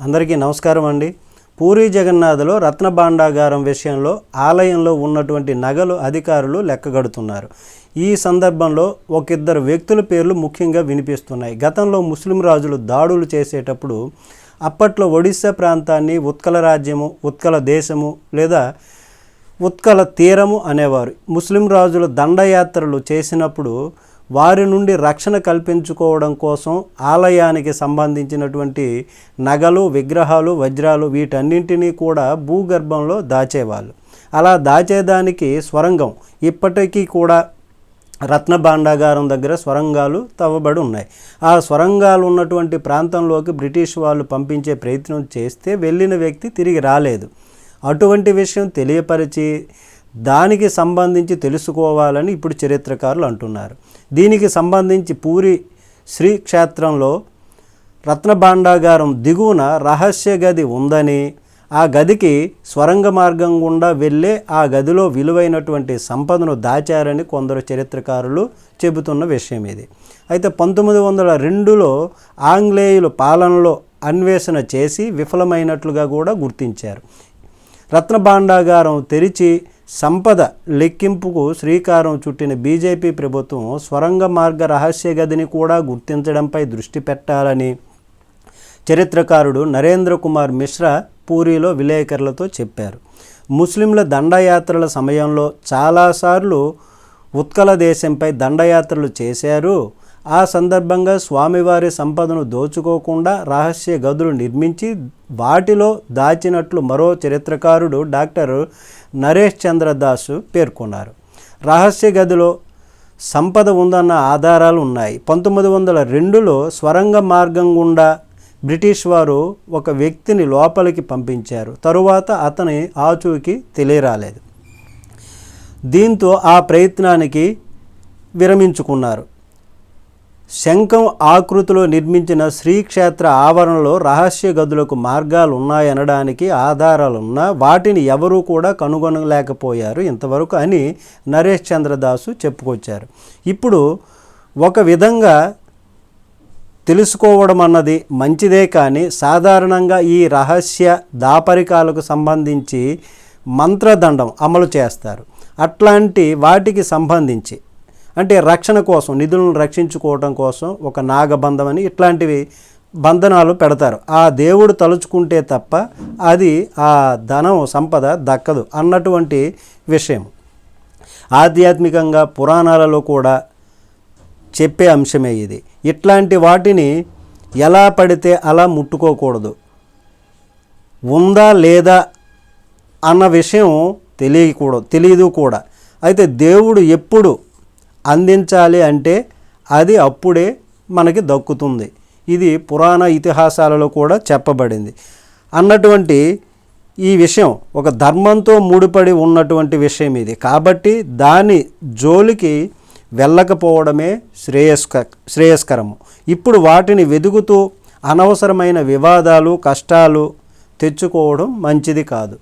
అందరికీ నమస్కారం అండి. పూరి జగన్నాథ్లో రత్న భాండాగారం విషయంలో ఆలయంలో ఉన్నటువంటి నగలు అధికారులు లెక్కగడుతున్నారు ఈ సందర్భంలో ఒక ఇద్దరు వ్యక్తుల పేర్లు ముఖ్యంగా వినిపిస్తున్నాయి. గతంలో ముస్లిం రాజులు దాడులు చేసేటప్పుడు అప్పట్లో ఒడిశా ప్రాంతాన్ని ఉత్కల రాజ్యము ఉత్కల దేశము లేదా ఉత్కల తీరము అనేవారు. ముస్లిం రాజులు దండయాత్రలు చేసినప్పుడు వారి నుండి రక్షణ కల్పించుకోవడం కోసం ఆలయానికి సంబంధించినటువంటి నగలు విగ్రహాలు వజ్రాలు వీటన్నింటినీ కూడా భూగర్భంలో దాచేవాళ్ళు. అలా దాచేదానికి స్వరంగం ఇప్పటికీ కూడా రత్న భాండాగారం దగ్గర స్వరంగాలు తవ్వబడి ఉన్నాయి. ఆ స్వరంగాలు ఉన్నటువంటి ప్రాంతంలోకి బ్రిటిష్ వాళ్ళు పంపించే ప్రయత్నం చేస్తే వెళ్ళిన వ్యక్తి తిరిగి రాలేదు. అటువంటి విషయం తెలియపరిచి దానికి సంబంధించి తెలుసుకోవాలని ఇప్పుడు చరిత్రకారులు అంటున్నారు. దీనికి సంబంధించి పూరి శ్రీ క్షేత్రంలో రత్న భాండాగారం దిగువన రహస్య గది ఉందని ఆ గదికి స్వరంగ మార్గం గుండా వెళ్ళే ఆ గదిలో విలువైనటువంటి సంపదను దాచారని కొందరు చరిత్రకారులు చెబుతున్న విషయం ఇది. అయితే పంతొమ్మిది వందల రెండులో ఆంగ్లేయుల పాలనలో అన్వేషణ చేసి విఫలమైనట్లుగా కూడా గుర్తించారు. రత్న భాండాగారం తెరిచి సంపద లెక్కింపుకు శ్రీకారం చుట్టిన బీజేపీ ప్రభుత్వం స్వరంగ మార్గ రహస్య గదిని కూడా గుర్తించడంపై దృష్టి పెట్టాలని చరిత్రకారుడు నరేంద్ర కుమార్ మిశ్రా పూరిలో విలేకరులతో చెప్పారు. ముస్లింల దండయాత్రల సమయంలో చాలాసార్లు ఉత్కల దేశంపై దండయాత్రలు చేశారు. ఆ సందర్భంగా స్వామివారి సంపదను దోచుకోకుండా రహస్య గదులు నిర్మించి వాటిలో దాచినట్లు మరో చరిత్రకారుడు డాక్టర్ నరేష్ చంద్రదాసు పేర్కొన్నారు. రహస్య గదిలో సంపద ఉందన్న ఆధారాలు ఉన్నాయి. పంతొమ్మిది వందల రెండులో స్వరంగ మార్గం గుండా బ్రిటిష్ వారు ఒక వ్యక్తిని లోపలికి పంపించారు. తరువాత అతని ఆచూకీ తెలియరాలేదు. దీంతో ఆ ప్రయత్నానికి విరమించుకున్నారు. శంఖం ఆకృతిలో నిర్మించిన శ్రీక్షేత్ర ఆవరణలో రహస్య గదులకు మార్గాలు ఉన్నాయనడానికి ఆధారాలున్నా వాటిని ఎవరూ కూడా కనుగొనలేకపోయారు ఇంతవరకు అని నరేష్ చంద్రదాసు చెప్పుకొచ్చారు. ఇప్పుడు ఒక విధంగా తెలుసుకోవడం అన్నది మంచిదే కానీ సాధారణంగా ఈ రహస్య దాపరికాలకు సంబంధించి మంత్రదండం అమలు చేస్తారు. అట్లాంటి వాటికి సంబంధించి అంటే రక్షణ కోసం నిధులను రక్షించుకోవడం కోసం ఒక నాగబంధం అని ఇట్లాంటివి బంధనాలు పెడతారు. ఆ దేవుడు తలుచుకుంటే తప్ప అది ఆ ధనం సంపద దక్కదు అన్నటువంటి విషయం. ఆధ్యాత్మికంగా పురాణాలలో కూడా చెప్పే అంశమే ఇది. ఇట్లాంటి వాటిని ఎలా పడితే అలా ముట్టుకోకూడదు. ఉందా లేదా అన్న విషయం తెలియకూడదు తెలియదు కూడా. అయితే దేవుడు ఎప్పుడు అందించాలి అంటే అది అప్పుడే మనకి దక్కుతుంది. ఇది పురాణ ఇతిహాసాలలో కూడా చెప్పబడింది. అన్నటువంటి ఈ విషయం ఒక ధర్మంతో ముడిపడి ఉన్నటువంటి విషయం ఇది. కాబట్టి దాని జోలికి వెళ్ళకపోవడమే శ్రేయస్క శ్రేయస్కరము. ఇప్పుడు వాటిని వెదుగుతూ అనవసరమైన వివాదాలు కష్టాలు తెచ్చుకోవడం మంచిది కాదు.